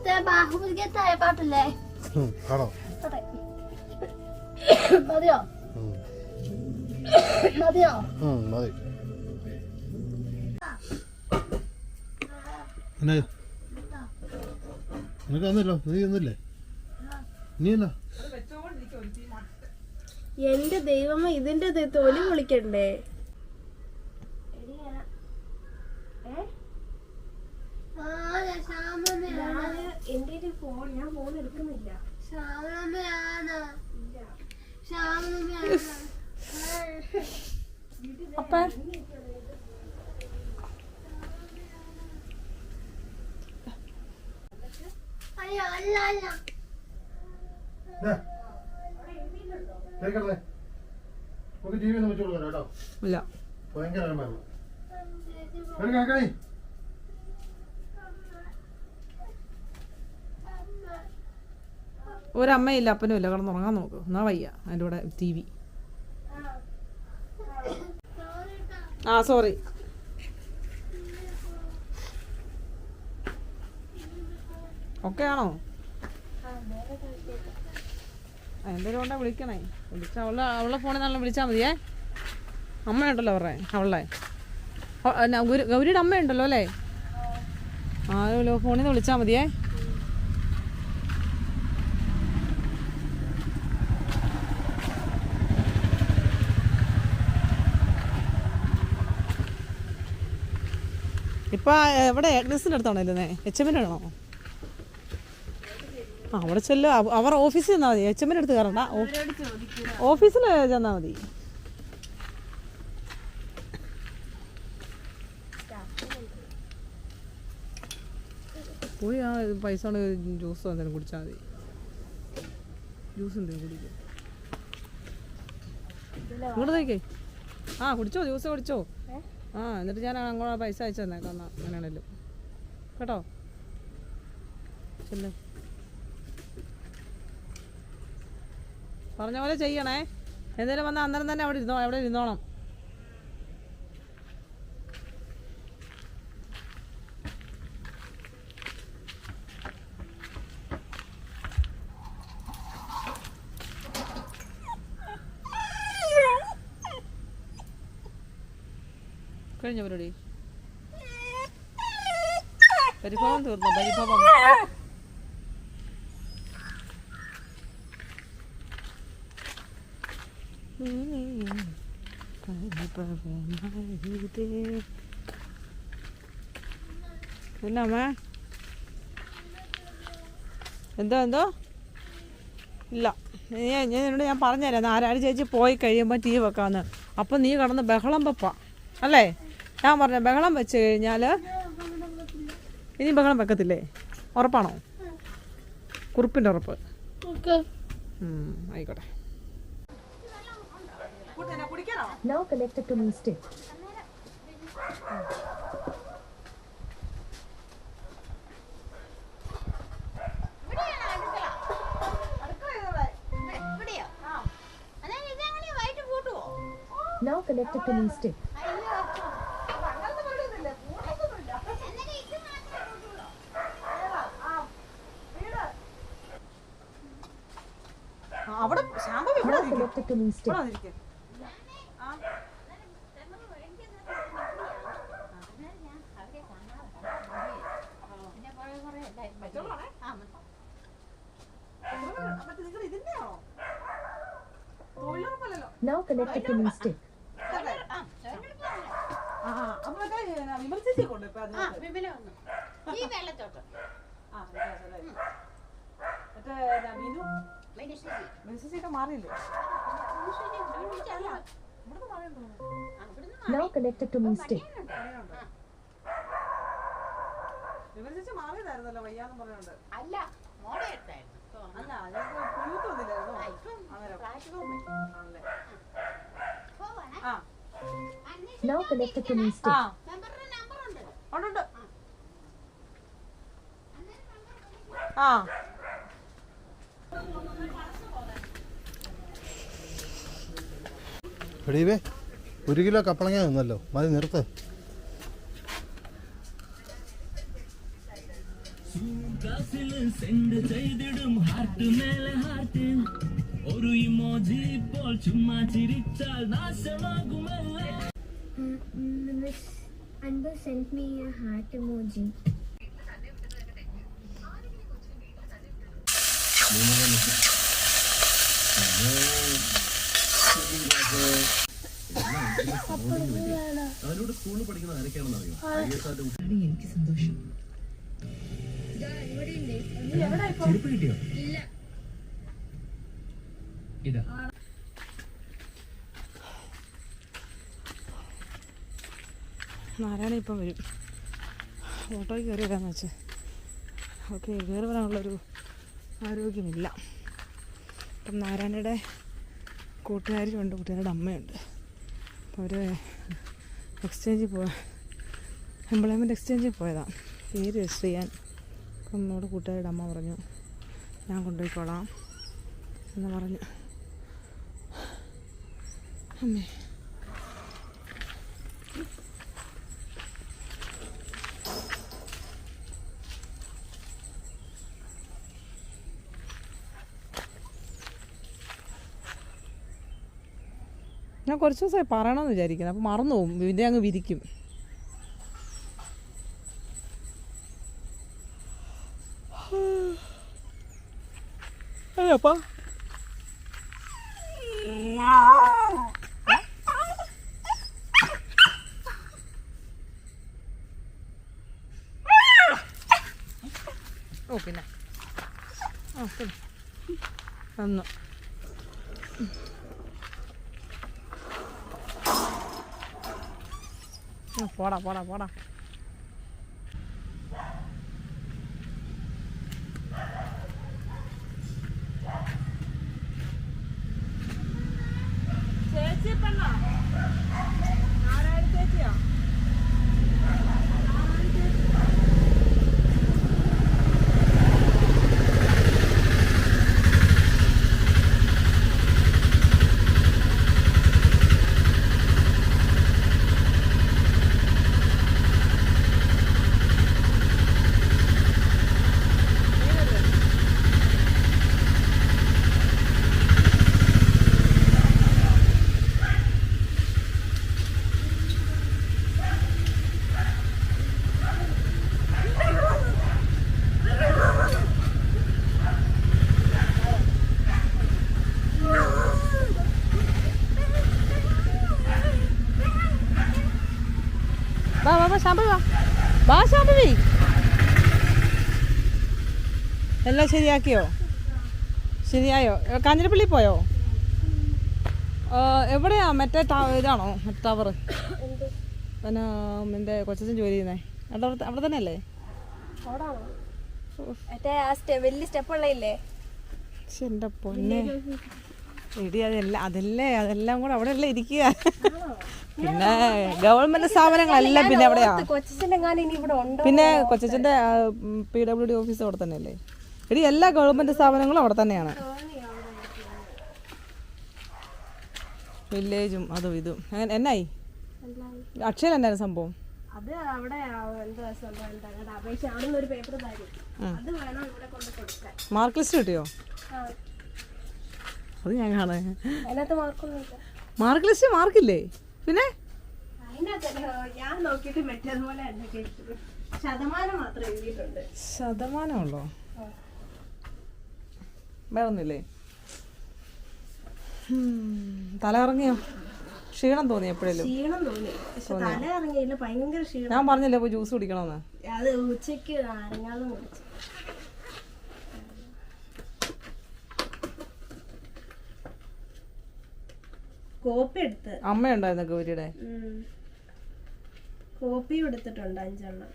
മറ്റേ ബാഹുബലിക്ക് താഴെ പാട്ടില്ലേ അതെ. മതിയോ? മതിയോ? മതി. എന്നാ നിനക്ക് തന്നല്ലോ? നീ തന്നില്ലേ? നീ എന്നാ എന്റെ ദൈവമ ഇതിന്റെ തൊലി പൊളിക്കണ്ടേ? എന്റെ ഒരു ഫോൺ ഞാൻ ഫോൺ എടുക്കുന്നില്ല. അപ്പ. അയ്യോ അല്ല അല്ല. നമുക്ക് കേട്ടോ. ഇല്ല. ഭയങ്കര ഒരമ്മയില്ല അപ്പനും ഇല്ല. കിടന്നുറങ്ങാൻ നോക്ക്. എന്നാ വയ്യ. അതിന്റെ കൂടെ ടി വി ആ സോറി ഓക്കെ ആണോ? എന്തൊരു കൊണ്ടാ വിളിക്കണേ. വിളിച്ച അവളെ അവളെ ഫോണിൽ നല്ല വിളിച്ചാൽ മതിയേ. അമ്മയുണ്ടല്ലോ അവരുടെ അവളെ ഗൗരിയുടെ അമ്മയുണ്ടല്ലോ അല്ലേ? ആ ഫോണിൽ നിന്ന് വിളിച്ചാൽ മതിയേ. ഇപ്പൊ എവിടെ ഏഗ്നസിന്റെ അടുത്താണോ ഇരുന്നേ? എച്ച് എമ്മിന്റെ ആണോ ആ അവിടെ ചെല്ലോ. അവർ ഓഫീസിൽ ചെന്നാൽ മതി. എച്ച് എമ്മിന്റെ അടുത്ത് കയറണ്ട. ഓഫീസിൽ ചെന്നാൽ മതി. പോയി ആ പൈസ ജ്യൂസ് എന്തെങ്കിലും കുടിച്ചാൽ മതി. ജ്യൂസ് എന്തെങ്കിലും കുടിക്കും. ഇങ്ങോട്ട് ആ കുടിച്ചോ ജ്യൂസ് കുടിച്ചോ. ആ എന്നിട്ട് ഞാൻ അങ്ങോട്ട് പൈസ അയച്ചു തന്നേക്കാം എന്നാ അങ്ങനെയാണല്ലോ കേട്ടോ? ചെല്ലു. പറഞ്ഞ പോലെ ചെയ്യണേ. എന്തെങ്കിലും വന്നാൽ അന്നേരം തന്നെ അവിടെ ഇരുന്നോ അവിടെ ഇരുന്നോണം. കഴിഞ്ഞ പരിപാടി? പരിഭവം തീർന്നു? പരിഭവം. എന്തോ എന്തോ? ഇല്ല. നീ എന്നോട് ഞാൻ പറഞ്ഞുതരാം. ആരാട് ചേച്ചി പോയി കഴിയുമ്പോൾ ടീ വെക്കാമെന്ന് അപ്പം നീ കടന്ന് ബഹളം വെപ്പ. അല്ലേ? ഞാൻ പറഞ്ഞ ബഹളം വെച്ച് കഴിഞ്ഞാൽ ഇനി ബഹളം വെക്കത്തില്ലേ? ഉറപ്പാണോ? കുറിപ്പിന്റെ ഉറപ്പ്. ആയിക്കോട്ടെ. Now connected to Now connected to me stick. എന്നിട്ട് ഇത് മാത്രമേ കൂട്ടുള്ളൂ അവിടെ ശാമ്പു To me stick. ആ വിമല വന്നു ഈ വെള്ളത്തോട്ട് മനുഷ്യജി മാറിയില്ലേ മനുഷ്യജി ആ, Now connected to me stick. മാറിയതായിരുന്നല്ലോ വയ്യാന്ന് പറഞ്ഞോണ്ട് അല്ല മോടെ അടുത്തായിരുന്നു തോന്നുന്നു. അല്ല ഞങ്ങൾക്ക് പുഴുത്ത് വന്നില്ലായിരുന്നോ. ആ, പോവാണേ ആ. Now connected to me ആ. stick. മെമ്പറുടെ നമ്പർ ഉണ്ട്. ഉണ്ട് ഉണ്ട് ആ. എടീവേ ഒരു കിലോ കപ്പളങ്ങ നിന്നല്ലോ മതി നിർത്ത് ബോക്സിൽ ചെയ്തിടും ഹാർട്ട് മേലെ ഹാർട്ട് ഒരു ഇമോജി ഇപ്പോൾ ചുമ്മാ ചിരിച്ചാൽ നാശമാകുമല്ലേ Miss Anbu me heart a അവരോട് സ്കൂളിൽ പഠിക്കുന്ന ആരൊക്കെയാണെന്ന് അറിയോ എനിക്ക് സന്തോഷം കിട്ടിയോ ഇതാ നാരായണ ഇപ്പം വരും. ഓട്ടോയിൽ കയറി വരാമെന്ന് വെച്ച്. ഓക്കെ കയറി വരാനുള്ളൊരു ആരോഗ്യമില്ല. അപ്പം നാരായണയുടെ കൂട്ടുകാരിയുണ്ട് കൂട്ടുകാരുടെ അമ്മയുണ്ട്. അപ്പോൾ അവർ എക്സ്ചേഞ്ചിൽ പോയ എംപ്ലോയ്മെന്റ് എക്സ്ചേഞ്ചിൽ പോയതാണ് പേര് രജിസ്റ്റർ ചെയ്യാൻ. അപ്പം നമ്മുടെ കൂട്ടുകാരുടെ അമ്മ പറഞ്ഞു ഞാൻ കൊണ്ടുപോയിക്കോളാം എന്ന് പറഞ്ഞു. അമ്മേ ഞാൻ കുറച്ച് ദിവസമായി പറയണമെന്ന് വിചാരിക്കുന്നത് അപ്പോൾ മറന്നു പോകും ഇതിന്റെ അങ്ങ് വിരിക്കും. അല്ലേ ഓ പിന്നെ ആ പിന്നെ വന്നു ആ, പോടാ പോടാ പോടാ ചേച്ചി പെണ്ണ ആരായാലും ചേച്ചിയാ വാ വാ വാ ശാമ്പവി വാ. ശാമ്പവി എല്ലാം ശരിയാക്കിയോ? ശരിയായോ? കാഞ്ഞിരപ്പള്ളി പോയോ? എവിടെയാ മറ്റേ ഇതാണോ? മറ്റേ ടവർ. പിന്നെ എന്റെ കൊച്ചച്ഛൻ ജോലി ചെയ്യുന്നേ. അവിടെ അവിടെ തന്നെ അല്ലേ മറ്റേ ആ സ്റ്റെ വലിയ സ്റ്റെപ്പ് ഉള്ളേ എന്റെ പൊന്നെ. എടി അതെല്ലാം അതല്ലേ അതെല്ലാം കൂടെ അവിടെ അല്ലേ ഇരിക്കുക പിന്നെ ഗവൺമെന്റ് സ്ഥാപനങ്ങളെല്ലാം പിന്നെ ഉണ്ടോ? പിന്നെ കൊച്ചച്ഛന്റെ പി ഡബ്ല്യു ഡി ഓഫീസ് അവിടെ തന്നെയല്ലേ? എടി എല്ലാ ഗവൺമെന്റ് സ്ഥാപനങ്ങളും അവിടെ തന്നെയാണ്. വില്ലേജും അതും ഇതും. അങ്ങനെ എന്നായി? അക്ഷയ എന്നായിരുന്നു സംഭവം? അത് അവിടെ എന്താ സംഭവം എന്താ അവിടെ അപേക്ഷ ഒരു പേപ്പർ തരും. അത് വേണം ഇവിടെ കൊണ്ട് കൊടുക്കാൻ. മാർക്ക് ലിസ്റ്റ് കിട്ടിയോ? അത് ഞാൻ കാണാൻ മാർക്ക് ലിസ്റ്റ് മാർക്കില്ലേ? പിന്നെ? ശതമാനമുള്ളോ? വേറെ ഒന്നുമില്ലേ തല ഇറങ്ങിയോ ക്ഷീണം തോന്നി എപ്പോഴും ഞാൻ പറഞ്ഞില്ലേ പോയി ജ്യൂസ് കുടിക്കണമെന്ന് അത് ഉച്ചയ്ക്ക് കുടിച്ചു. കോപ്പി എടുത്ത്. അമ്മ ഉണ്ടായിരുന്നു ഗൗരിയുടെ? ഉം. കോപ്പിയും എടുത്തിട്ടുണ്ട് അഞ്ചെണ്ണം.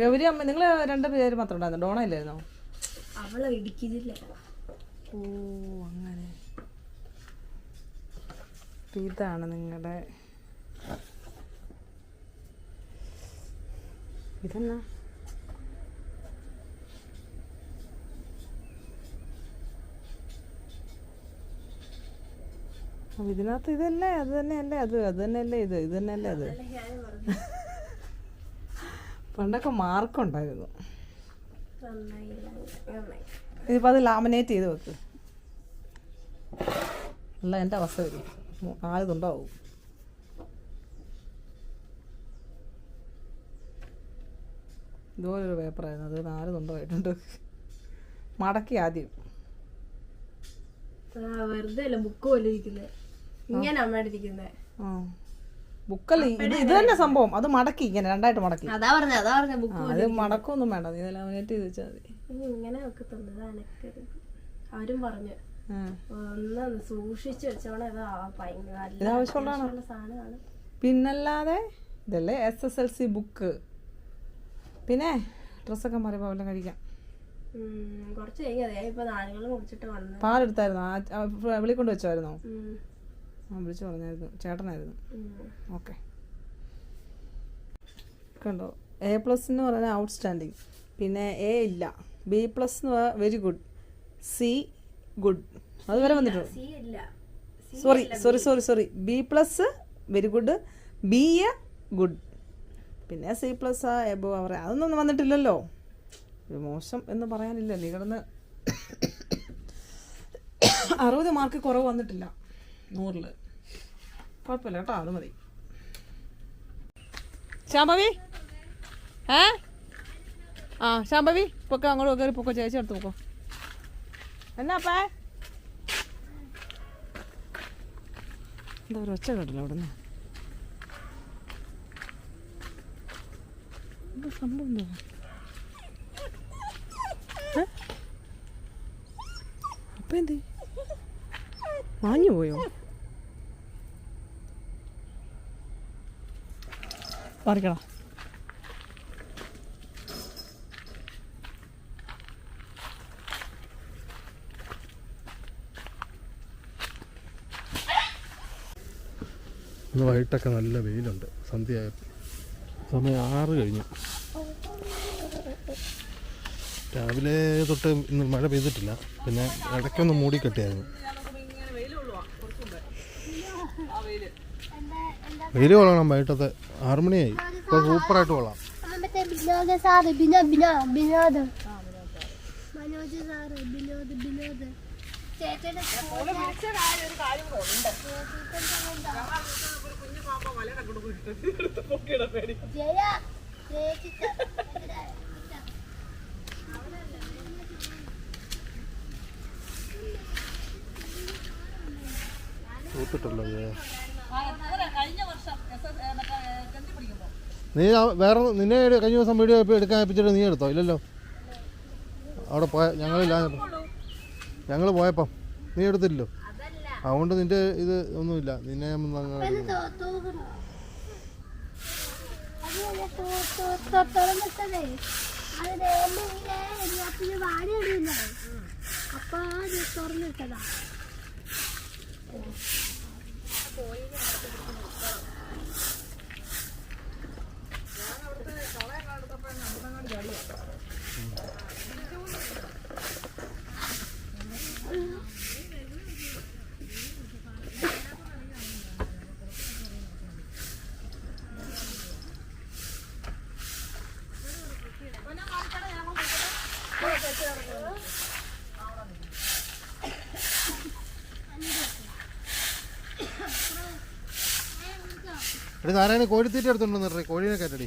ഗൗരി അമ്മ നിങ്ങൾ രണ്ട് പേര് മാത്രം ഉണ്ടായിരുന്നു? ഡോണ ഇല്ലായിരുന്നോ? അവളെ ഇടിക്കില്ല ഓ അങ്ങനെ. ഇതാണ് നിങ്ങളുടെ ഇതെന്നാ? അപ്പൊ ഇതിനകത്ത് ഇതല്ലേ അത് തന്നെയല്ലേ അത് അത് തന്നെയല്ലേ ഇത് ഇത് തന്നെയല്ലേ അത്. പണ്ടൊക്കെ മാർക്കുണ്ടായിരുന്നു ഇതിപ്പോൾ അത് ലാമിനേറ്റ് ചെയ്ത് വെക്ക്. അല്ല എന്റെ അവസ്ഥ വരും ആയതുണ്ടാവും ഇതുപോലൊരു പേപ്പറായിരുന്നു അത് നാല് തുണ്ടമായിട്ടുണ്ട്. മടക്കി ആദ്യം. വെറുതെ അല്ല ബുക്ക് പോലെ ഇരിക്കുന്നത് ഇങ്ങനെ അമ്മയുടെ ഇരിക്കുന്നത് ബുക്കല്ല? ഇത് ഇത് തന്നെ സംഭവം. അത് മടക്കി ഇങ്ങനെ രണ്ടായിട്ട് മടക്കി. അതാ പറഞ്ഞ അതാ പറഞ്ഞ ബുക്ക് അത് മടക്കൊന്നും വേണ്ട നീ ലാമിനേറ്റ് ചെയ്ത് വെച്ചാൽ മതി. ഇങ്ങനെ ഒക്കെ തന്നത് എനക്കരുത് അവരും പറഞ്ഞു. ഒന്ന് സൂക്ഷിച്ചു വെച്ചോണേ ഇത് ഭയങ്കര ഇത് സാധനമാണ്. പിന്നല്ലാതെ ഇതല്ലേ S S L C book പിന്നെ ഡ്രസ്സൊക്കെ മാറി പോലെ കഴിക്കാം. ഉം, കുറച്ച് കഴിഞ്ഞാൽ ഇപ്പൊ നാലുകൾ മുടിച്ചിട്ട് വന്ന്. പാലെടുത്തായിരുന്നോ? വിളിക്കൊണ്ട് വെച്ചായിരുന്നോ ആ വിളിച്ചു പറഞ്ഞായിരുന്നു. ചേട്ടനായിരുന്നു. ഓക്കെ. കണ്ടോ? എ പ്ലസ് എന്ന് പറയുന്നത് ഔട്ട്സ്റ്റാൻഡിങ് പിന്നെ എ ഇല്ല. ബി പ്ലസ് എന്ന് പറഞ്ഞാൽ വെരി ഗുഡ് സി ഗുഡ് അതുവരെ വന്നിട്ടുണ്ട്? സി ഇല്ല. Sorry sorry sorry sorry B plus very good B A good പിന്നെ സി പ്ലസ് ആ എബോ അവർ അതൊന്നും വന്നിട്ടില്ലല്ലോ. മോശം എന്ന് പറയാനില്ല. നീ കിടന്ന് അറുപത് മാർക്ക് കുറവ് വന്നിട്ടില്ല. നൂറിൽ കുഴപ്പമില്ല കേട്ടോ അത് മതി. ശാംഭവി? ഏ? ആ ശാംഭവി പൊക്കോ അങ്ങോട്ട് കയറി പൊക്കോ ചേച്ചി എടുത്ത് പൊക്കോ. എന്നാപ്പേ എന്താ ഒരു ഒച്ച കേട്ടല്ലോ അവിടെ നിന്ന് എന്താ സംഭവം എന്താ? അപ്പൊ എന്ത്? മാഞ്ഞു പോയോ പറിക്കടാ ഇന്ന് വൈകിട്ടൊക്കെ നല്ല വെയിലുണ്ട്. സന്ധ്യയായപ്പോൾ സമയം ആറ് കഴിഞ്ഞു. രാവിലെ തൊട്ട് ഇന്ന് മഴ പെയ്തിട്ടില്ല. പിന്നെ ഇടയ്ക്കൊന്ന് മൂടിക്കെട്ടിയായിരുന്നു വെയിൽ കൊള്ളണം വൈകിട്ടത്തെ ആറുമണിയായി ഇപ്പോൾ സൂപ്പറായിട്ട് കൊള്ളാം. മറ്റേ നീ വേറെ നിന്നെ കഴിഞ്ഞ ദിവസം വീഡിയോ എടുക്കാൻ ഏൽപ്പിച്ചിട്ട് നീ എടുത്തോ? ഇല്ലല്ലോ. അവിടെ പോയ ഞങ്ങളില്ല. ഞങ്ങൾ പോയപ്പം നീ എടുത്തില്ലല്ലോ. അതുകൊണ്ട് നിന്റെ ഇത് ഒന്നുമില്ല. നിന്നെ ഞാൻ ഒന്ന് അങ്ങ് തോന്നുന്നു അത് തുറന്നിട്ടതേ അത് നേരിലെ എല്ലാത്തിനും വാടി ഇടിയില്ലേ അപ്പൊ അത് തുറന്നിട്ടതാ എടി നാരായണ കോഴിത്തീറ്റ എടുത്തോണ്ടെന്ന് കോഴീനെ കയറ്റടി.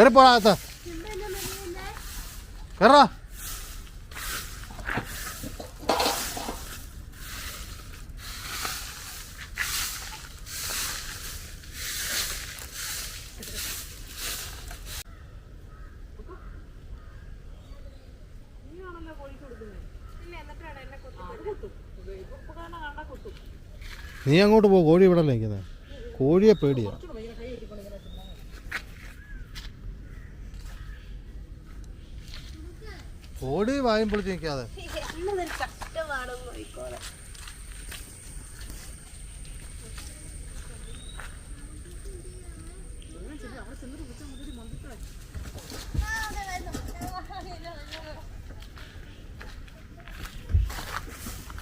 കയറിപ്പോടാ അകത്ത്. കയറാ നീ അങ്ങോട്ട് പോ കോഴി ഇവിടെ നിൽക്കുന്നത് കോഴിയെ പേടിയാ. വായും പൊളിച്ച് നിൽക്കാതെ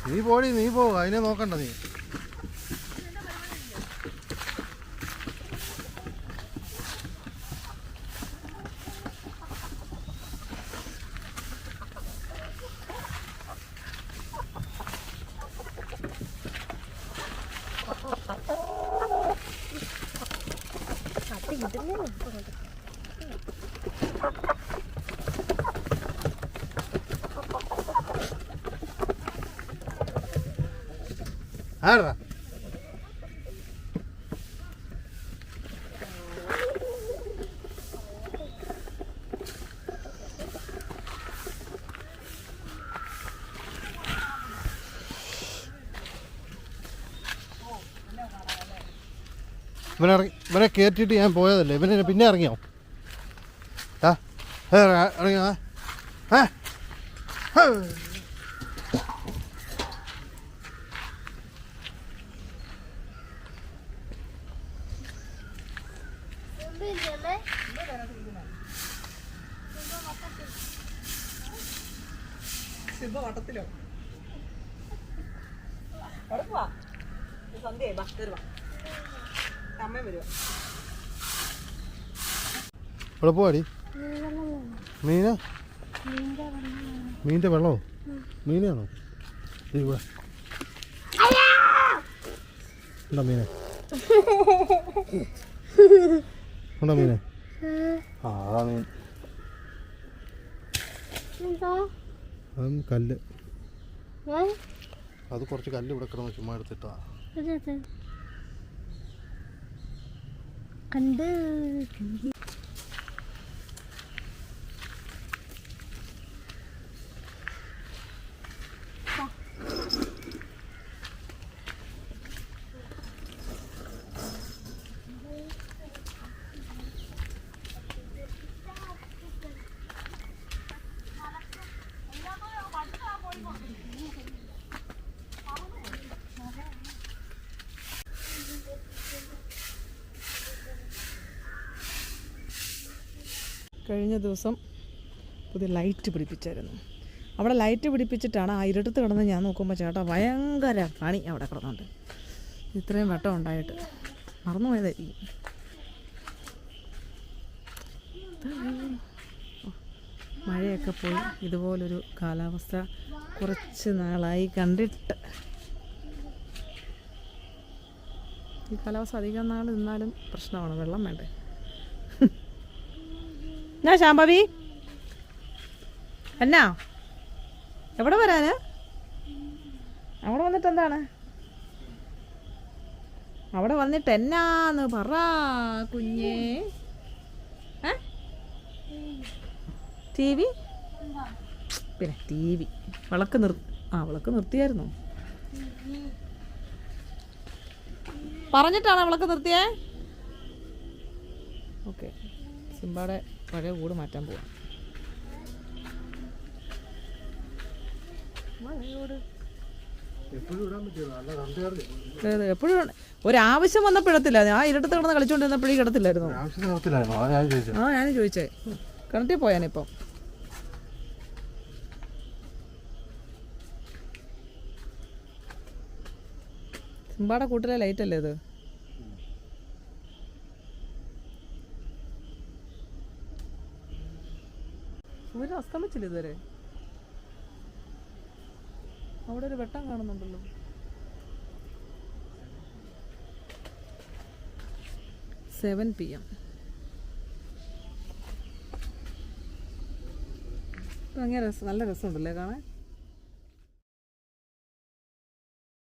നീ പോടി നീ പോ. അതിനെ നോക്കണ്ട നീ. ഇവനെ ഇറങ്ങി ഇവനെ കയറ്റിയിട്ട് ഞാൻ പോയതല്ലേ? ഇവനെ പിന്നെ ഇറങ്ങിയോ? ആ ഇറങ്ങിയോ ഏ? സിബ വട്ടത്തിലോ? ഉറപ്പാ സന്ധ്യയായി. ബാ കയറുവാ അമ്മയും വരുവാ ഇവിടെ പോവാടി. മീന? മീനിന്റെ വെള്ളമോ? മീനാണോ? ഇവിടെ. ഉണ്ടോ മീനെ? ഉണ്ടോ മീനെ? ആ അതാ മീൻ. അതും കല്ല്? അത് കുറച്ച് കല്ല് ഇവിടെ കിടന്ന് ചുമ്മാ എടുത്തിട്ടാ. ഇത്. കണ്ട് കഴിഞ്ഞ ദിവസം പുതിയ ലൈറ്റ് പിടിപ്പിച്ചായിരുന്നു. അവിടെ ലൈറ്റ് പിടിപ്പിച്ചിട്ടാണ് ആ ഇരുട്ടത്ത് കിടന്ന് ഞാൻ നോക്കുമ്പോൾ ചേട്ടാ ഭയങ്കര പണി അവിടെ കിടന്നുണ്ട് ഇത്രയും വെട്ടം ഉണ്ടായിട്ട്. മറന്നുപോയതായിരിക്കും മഴയൊക്കെ പോയി. ഇതുപോലൊരു കാലാവസ്ഥ കുറച്ച് നാളായി കണ്ടിട്ട്. ഈ കാലാവസ്ഥ അധികം നാൾ നിന്നാലും പ്രശ്നമാണ്. വെള്ളം വേണ്ടേ? എന്നാ ശാംഭവി? എന്നാ എവിടെ വരാന്? അവിടെ വന്നിട്ട് എന്താണ്? അവിടെ വന്നിട്ട് എന്നാന്ന് പറ കുഞ്ഞേ. T V? പിന്നെ ടി വി. വിളക്ക് നിർ ആ വിളക്ക് നിർത്തിയായിരുന്നു? പറഞ്ഞിട്ടാണോ വിളക്ക് നിർത്തിയേ? ഓക്കെ. സിംബാടെ പഴയ കൂട് മാറ്റാൻ പോവാം. എപ്പോഴും അതെ ഒരാവശ്യം വന്നപ്പോഴത്തില്ല. ആ ഇരട്ടത്ത് കിടന്ന് കളിച്ചോണ്ടിരുന്നപ്പോഴേ കിടത്തില്ലായിരുന്നു. അതാ ആ ഞാൻ ചോദിച്ചേ. കിണറ്റിൽ പോയാനിപ്പം സിമ്പാടെ കൂട്ടിലെ ലൈറ്റ് അല്ലേ ഇത്? സൂര്യൻ അസ്തമിച്ചില്ല ഇതുവരെ? അവിടെ ഒരു വെട്ടം കാണുന്നുണ്ടല്ലോ. സെവൻ പി എം ഭയങ്കര രസം നല്ല രസമുണ്ടല്ലേ കാണാൻ?